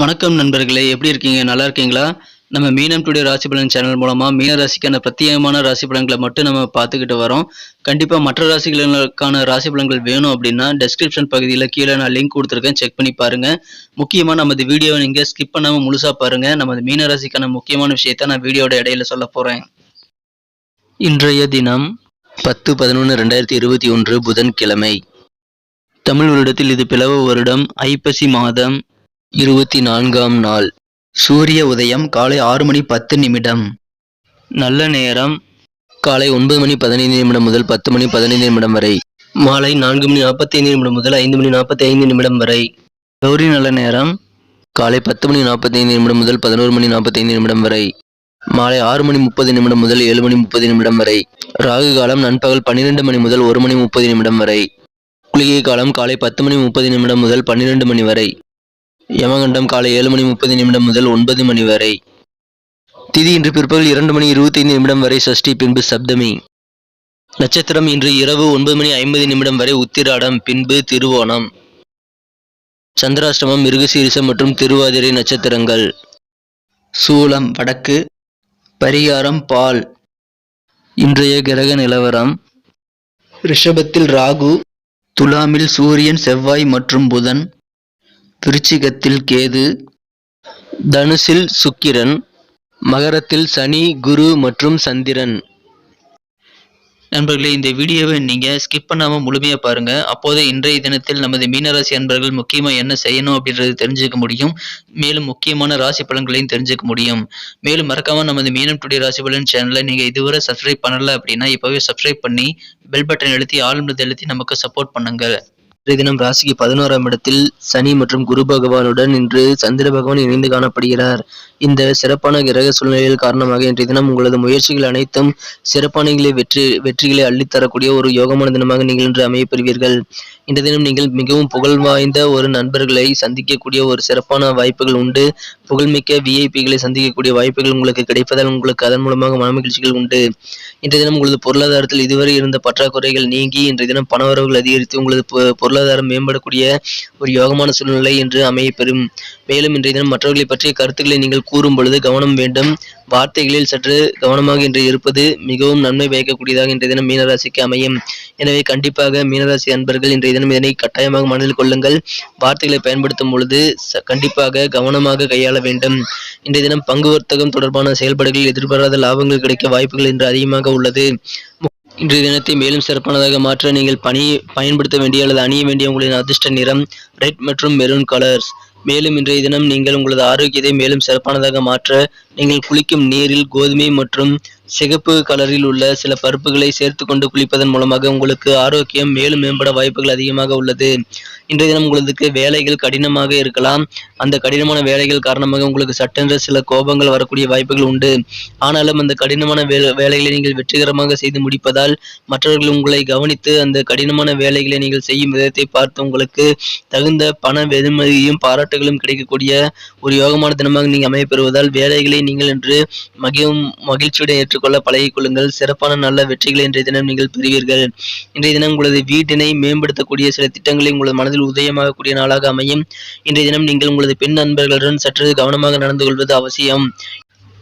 வணக்கம் நண்பர்களே எப்படி இருக்கீங்க? நல்லா இருக்கீங்களா? நம்ம மீனம் டுடே ராசி பலன் சேனல் மூலமாக மீன ராசிக்கான பிரத்யேகமான ராசி பலன்களை மட்டும் நம்ம பார்த்துக்கிட்டு வரோம். கண்டிப்பாக மற்ற ராசிகளுக்கான ராசி பலன்கள் வேணும் அப்படின்னா டெஸ்கிரிப்ஷன் பகுதியில் கீழே நான் லிங்க் கொடுத்துருக்கேன். செக் பண்ணி பாருங்கள் முக்கியமாக நமது வீடியோவை நீங்கள் ஸ்கிப் பண்ணாமல் முழுசாக பாருங்கள் நமது மீன ராசிக்கான முக்கியமான விஷயத்த நான் வீடியோட இடையில சொல்ல போகிறேன் இன்றைய தினம் பத்து பதினொன்று ரெண்டாயிரத்தி இருபத்தி ஒன்று புதன்கிழமை. தமிழ் வருடத்தில் இது பிளவ வருடம். ஐப்பசி மாதம். இருபத்தி நான்காம் நாள். சூரிய உதயம் காலை ஆறு மணி பத்து நிமிடம். நல்ல நேரம். காலை ஒன்பது மணி பதினைந்து நிமிடம் முதல் பத்து மணி பதினைந்து நிமிடம் வரை. மாலை நான்கு மணி நாற்பத்தைந்து நிமிடம் முதல் ஐந்து மணி நாற்பத்தி ஐந்து நிமிடம் வரை. கௌரி நல்ல நேரம். காலை பத்து மணி நாற்பத்தைந்து நிமிடம் முதல் பதினோரு மணி நாற்பத்தைந்து நிமிடம் வரை. மாலை ஆறு மணி முப்பது நிமிடம் முதல் ஏழு மணி முப்பது நிமிடம் வரை. ராகு காலம் நண்பகல் பன்னிரெண்டு மணி முதல் ஒரு மணி முப்பது நிமிடம் வரை. குளிகை காலம் காலை பத்து மணி முப்பது நிமிடம் முதல் பன்னிரெண்டு மணி வரை. யமகண்டம் காலை ஏழு மணி முப்பது நிமிடம் முதல் ஒன்பது மணி வரை. திதி இன்று பிற்பகல் இரண்டு மணி இருபத்தைந்து நிமிடம் வரை சஷ்டி பின்பு சப்தமி. நட்சத்திரம் இன்று இரவு ஒன்பது மணி ஐம்பது நிமிடம் வரை உத்திராடம் பின்பு திருவோணம். சந்திராஷ்டமம் மிருகசீரிசம் மற்றும் திருவாதிரை நட்சத்திரங்கள். சூலம் வடக்கு. பரிகாரம் பால். இன்றைய கிரக நிலவரம். ரிஷபத்தில் ராகு துலாமில் சூரியன் செவ்வாய் மற்றும் புதன். விருச்சிகத்தில் கேது தனுசில் சுக்கிரன் மகரத்தில் சனி குரு மற்றும் சந்திரன். நண்பர்களே இந்த வீடியோவை நீங்கள் ஸ்கிப் பண்ணாமல் முழுமையாக பாருங்கள் அப்போதே இன்றைய தினத்தில் நமது மீனராசி அன்பர்கள் முக்கியமாக என்ன செய்யணும் அப்படின்றது தெரிஞ்சுக்க முடியும். மேலும் முக்கியமான ராசி பலன்களையும் தெரிஞ்சுக்க முடியும். மேலும் மறக்காமல் நமது மீனம் டுடே ராசி பலன் சேனலை நீங்கள் இதுவரை சப்ஸ்கிரைப் பண்ணல அப்படின்னா இப்போவே சப்ஸ்கிரைப் பண்ணி பெல் பட்டன் எழுத்தி ஆளுநர் எழுத்தி நமக்கு சப்போர்ட் பண்ணுங்கள் இன்றைய தினம் ராசிக்கு பதினோராம் இடத்தில் சனி மற்றும் குரு பகவானுடன் இன்று சந்திர பகவான் இணைந்து காணப்படுகிறார். இந்த சிறப்பான கிரக சூழ்நிலையில் காரணமாக இன்றைய தினம் உங்களது முயற்சிகள் அனைத்தும் சிறப்பானங்களை வெற்றி வெற்றிகளை அள்ளித்தரக்கூடிய ஒரு யோகமான தினமாக நீங்கள் இன்று அமையப்பெறுவீர்கள் இந்த தினம் நீங்கள் மிகவும் புகழ் வாய்ந்த ஒரு நண்பர்களை சந்திக்கக்கூடிய ஒரு சிறப்பான வாய்ப்புகள் உண்டு. புகழ்மிக்க விஐபிகளை சந்திக்கக்கூடிய வாய்ப்புகள் உங்களுக்கு கிடைப்பதால் உங்களுக்கு அதன் மூலமாக மனமகிழ்ச்சிகள் உண்டு. இன்றைய தினம் உங்களது பொருளாதாரத்தில் இதுவரை இருந்த பற்றாக்குறைகள் நீங்கி இன்றைய தினம் பணவரவுகள் அதிகரித்து உங்களது பொருள் பொருளாதாரம் மேம்படக்கூடிய ஒரு யோகமான சூழ்நிலை என்று அமையப்பெறும். மேலும் இன்றைய தினம் மற்றவர்களை பற்றிய கருத்துக்களை நீங்கள் கூறும் பொழுது கவனம் வேண்டும். வார்த்தைகளில் சற்று கவனமாக இன்று இருப்பது மிகவும் நன்மை பயக்கக்கூடியதாக இன்றைய தினம் மீனராசிக்கு அமையும். எனவே கண்டிப்பாக மீனராசி அன்பர்கள் இன்றைய தினம் இதனை கட்டாயமாக மனதில் கொள்ளுங்கள். வார்த்தைகளை பயன்படுத்தும் பொழுது கண்டிப்பாக கவனமாக கையாள வேண்டும். இன்றைய தினம் பங்கு வர்த்தகம் தொடர்பான செயல்பாடுகளில் எதிர்பாராத லாபங்கள் கிடைக்க வாய்ப்புகள் இன்று அதிகமாக உள்ளது. இன்றைய தினத்தை மேலும் சிறப்பானதாக மாற்ற நீங்கள் பணி பயன்படுத்த வேண்டிய அல்லது அணிய வேண்டிய உங்களின் அதிர்ஷ்ட நிறம் ரெட் மற்றும் மெரூன் கலர்ஸ் மேலும் இன்றைய தினம் நீங்கள் உங்களது ஆரோக்கியத்தை மேலும் சிறப்பானதாக மாற்ற நீங்கள் குளிக்கும் நீரில் கோதுமை மற்றும் சிகப்பு கலரில் உள்ள சில பருப்புகளை சேர்த்து கொண்டு குளிப்பதன் மூலமாக உங்களுக்கு ஆரோக்கியம் மேலும் மேம்பட வாய்ப்புகள் அதிகமாக உள்ளது. இன்றைய தினம் உங்களுக்கு வேலைகள் கடினமாக இருக்கலாம். அந்த கடினமான வேலைகள் காரணமாக உங்களுக்கு சட்டென்ற சில கோபங்கள் வரக்கூடிய வாய்ப்புகள் உண்டு. ஆனாலும் அந்த கடினமான வே வேலைகளை நீங்கள் வெற்றிகரமாக செய்து முடிப்பதால் மற்றவர்கள் உங்களை கவனித்து அந்த கடினமான வேலைகளை நீங்கள் செய்யும் விதத்தை பார்த்து உங்களுக்கு தகுந்த பண வெகுமதியும் பாராட்டுகளும் கிடைக்கக்கூடிய ஒரு யோகமான தினமாக நீங்கள் அமையப்பெறுவதால் வேலைகளை நீங்கள் என்று மிகவும் மகிழ்ச்சியுடன் ஏற்றுக்கொள்ள பழகிக்கொள்ளுங்கள் சிறப்பான நல்ல வெற்றிகளை இன்றைய தினம் நீங்கள் பெறுவீர்கள். இன்றைய தினம் உங்களது வீட்டினை மேம்படுத்தக்கூடிய சில திட்டங்களை உங்களது மனதில் உதயமாகக்கூடிய நாளாக அமையும். இன்றைய தினம் நீங்கள் உங்களது பெண் நண்பர்களுடன் சற்று கவனமாக நடந்து கொள்வது அவசியம்.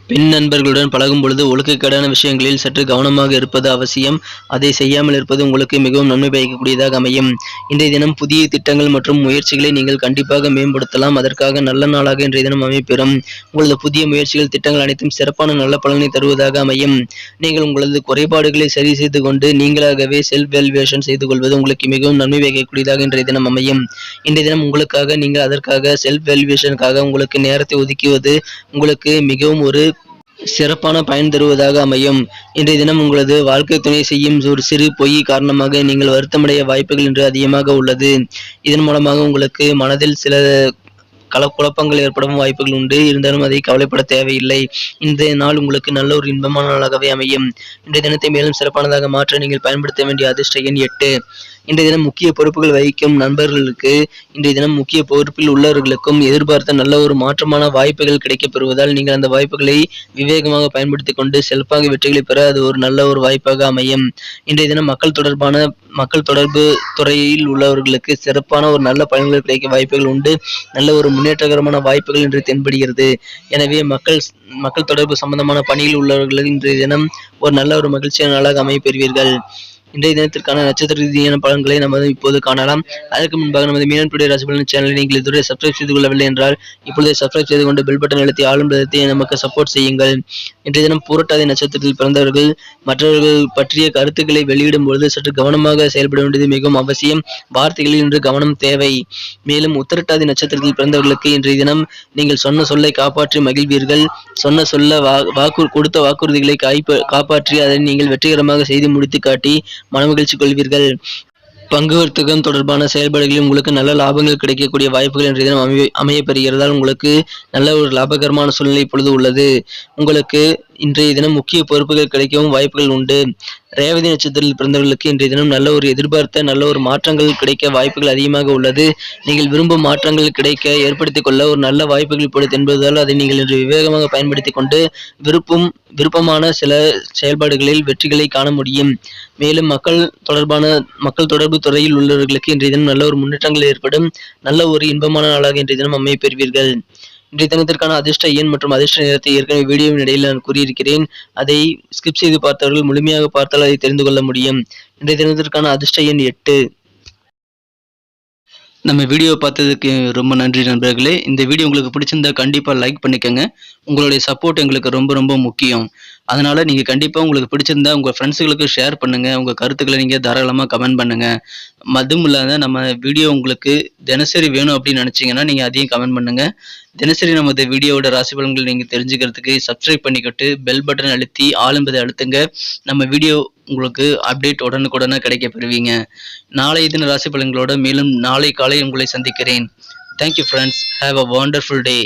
பெண் நண்பர்களுடன் பழகும் பொழுது ஒழுக்கக்கேடான விஷயங்களில் சற்று கவனமாக இருப்பது அவசியம். அதை செய்யாமல் இருப்பது உங்களுக்கு மிகவும் நன்மை பயக்கக்கூடியதாக அமையும். இன்றைய தினம் புதிய திட்டங்கள் மற்றும் முயற்சிகளை நீங்கள் கண்டிப்பாக மேம்படுத்தலாம். அதற்காக நல்ல நாளாக இன்றைய தினம் அமைப்பெறும் உங்களது புதிய முயற்சிகள் திட்டங்கள் அனைத்தும் சிறப்பான நல்ல பலனை தருவதாக அமையும். நீங்கள் உங்களது குறைபாடுகளை சரி செய்து கொண்டு நீங்களாகவே செல்ஃப் வேல்வேஷன் செய்து கொள்வது உங்களுக்கு மிகவும் நன்மை பயக்கக்கூடியதாக இன்றைய தினம் அமையும். இன்றைய தினம் உங்களுக்காக நீங்கள் அதற்காக செல்ஃப் வேல்வேஷனுக்காக உங்களுக்கு நேரத்தை ஒதுக்குவது உங்களுக்கு மிகவும் ஒரு சிறப்பான பயன் தருவதாக அமையும். இன்றைய தினம் உங்களது வாழ்க்கை துணை செய்யும் ஒரு சிறு பொய் காரணமாக நீங்கள் வருத்தமடைய வாய்ப்புகள் இன்று அதிகமாக உள்ளது. இதன் மூலமாக உங்களுக்கு மனதில் சில கல குழப்பங்கள் ஏற்படும் வாய்ப்புகள் உண்டு. இருந்தாலும் அதை கவலைப்பட தேவையில்லை. இந்த நாள் உங்களுக்கு நல்ல ஒரு இன்பமான நாளாகவே அமையும். இன்றைய தினத்தை மேலும் சிறப்பானதாக மாற்ற நீங்கள் பயன்படுத்த வேண்டிய அதிர்ஷ்ட எண் எட்டு. இன்றைய தினம் முக்கிய பொறுப்புகள் வகிக்கும் நண்பர்களுக்கு இன்றைய தினம் முக்கிய பொறுப்பில் உள்ளவர்களுக்கும் எதிர்பார்த்த நல்ல ஒரு மாற்றமான வாய்ப்புகள் கிடைக்கப் பெறுவதால் நீங்கள் அந்த வாய்ப்புகளை விவேகமாக பயன்படுத்திக் கொண்டு செல்பாக வெற்றிகளை பெற அது ஒரு நல்ல ஒரு வாய்ப்பாக அமையும். இன்றைய தினம் மக்கள் தொடர்பான மக்கள் தொடர்பு துறையில் உள்ளவர்களுக்கு சிறப்பான ஒரு நல்ல பலன்கள் கிடைக்க வாய்ப்புகள் உண்டு. நல்ல ஒரு முன்னேற்றகரமான வாய்ப்புகள் இன்று தென்படுகிறது. எனவே மக்கள் மக்கள் தொடர்பு சம்பந்தமான பணியில் உள்ளவர்கள் இன்றைய தினம் ஒரு நல்ல ஒரு மகிழ்ச்சியான நாளாக அமைய பெறுவீர்கள். இன்றைய தினத்திற்கான நட்சத்திர ரீதியான பலன்களை நமது இப்போது காணலாம். அதற்கு முன்பாக நமது மீனன்புடைய ராசிபலன் சேனலை நீங்கள் இதுவரை சப்ஸ்கிரைப் செய்து கொள்ளவில்லை என்றால் இப்பொழுதே சப்ஸ்கிரைப் செய்து கொண்டு பெல் பட்டன் அழுத்தி ஆளும் விதத்தை நமக்கு சப்போர்ட் செய்யுங்கள். இன்றைய தினம் பூரட்டாதி நட்சத்திரத்தில் பிறந்தவர்கள் மற்றவர்கள் பற்றிய கருத்துக்களை வெளியிடும் பொழுது சற்று கவனமாக செயல்பட வேண்டியது மிகவும் அவசியம். வார்த்தைகளில் இன்று கவனம் தேவை. மேலும் உத்திரட்டாதி நட்சத்திரத்தில் பிறந்தவர்களுக்கு இன்றைய தினம் நீங்கள் சொன்ன சொல்லை காப்பாற்றி மகிழ்வீர்கள். சொன்ன சொல்ல வா வாக்கு கொடுத்த வாக்குறுதிகளை காய்ப்ப காப்பாற்றி அதை நீங்கள் வெற்றிகரமாக செய்து முடித்து காட்டி மனமகிழ்ச்சி கொள்வீர்கள். பங்கு வர்த்தகம் தொடர்பான செயல்பாடுகளில் உங்களுக்கு நல்ல லாபங்கள் கிடைக்கக்கூடிய வாய்ப்புகள் இன்றைய தினம் அமைய பெறுகிறதால் உங்களுக்கு நல்ல ஒரு லாபகரமான சூழ்நிலை இப்பொழுது உள்ளது. உங்களுக்கு இன்றைய தினம் முக்கிய பொறுப்புகள் கிடைக்கவும் வாய்ப்புகள் உண்டு. ரேவதி நட்சத்திரத்தில் பிறந்தவர்களுக்கு இன்றைய தினம் நல்ல ஒரு எதிர்பார்த்த நல்ல ஒரு மாற்றங்கள் கிடைக்க வாய்ப்புகள் அதிகமாக உள்ளது. நீங்கள் விரும்பும் மாற்றங்கள் கிடைக்க ஏற்படுத்திக் கொள்ள ஒரு நல்ல வாய்ப்புகள் இப்பொழுது என்பதால் அதை நீங்கள் இன்று விவேகமாக பயன்படுத்திக் கொண்டு விருப்பம் விருப்பமான சில செயல்பாடுகளில் வெற்றிகளை காண முடியும். மேலும் மக்கள் தொடர்பான மக்கள் தொடர்பு துறையில் உள்ளவர்களுக்கு இன்றைய தினம் நல்ல ஒரு முன்னேற்றங்கள் ஏற்படும். நல்ல ஒரு இன்பமான நாளாக இன்றைய தினம் அமைய பெறுவீர்கள். இன்றைய தினத்திற்கான அதிர்ஷ்ட எண் மற்றும் அதிர்ஷ்ட நேரத்தை ஏற்கனவே வீடியோவின் இடையில் நான் கூறியிருக்கிறேன். அதை ஸ்கிப் செய்து பார்த்தவர்கள் முழுமையாக பார்த்தால் அதை தெரிந்து கொள்ள முடியும். இன்றைய தினத்திற்கான அதிர்ஷ்ட எண் எட்டு. நம்ம வீடியோ பார்த்ததுக்கு ரொம்ப நன்றி நண்பர்களே. இந்த வீடியோ உங்களுக்கு பிடிச்சிருந்தா கண்டிப்பாக லைக் பண்ணிக்கோங்க. உங்களுடைய சப்போர்ட் எங்களுக்கு ரொம்ப ரொம்ப முக்கியம். அதனால் நீங்கள் கண்டிப்பாக உங்களுக்கு பிடிச்சிருந்தா உங்கள் ஃப்ரெண்ட்ஸுகளுக்கு ஷேர் பண்ணுங்கள் உங்கள் கருத்துக்களை நீங்கள் தாராளமாக கமெண்ட் பண்ணுங்கள் அதுவும் இல்லாத நம்ம வீடியோ உங்களுக்கு தினசரி வேணும் அப்படின்னு நினச்சிங்கன்னா நீங்கள் அதையும் கமெண்ட் பண்ணுங்கள் தினசரி நமது வீடியோவோட ராசி பலன்கள் நீங்கள் தெரிஞ்சுக்கிறதுக்கு சப்ஸ்கிரைப் பண்ணிக்கிட்டு பெல் பட்டன் அழுத்தி ஆளும்பதை அழுத்துங்க. நம்ம வீடியோ உங்களுக்கு அப்டேட் உடனுக்குடனே கிடைக்க பெறுவீங்க நாளை தின ராசி பலன்களோட மேலும் நாளை காலை உங்களை சந்திக்கிறேன். Thank you friends have a wonderful day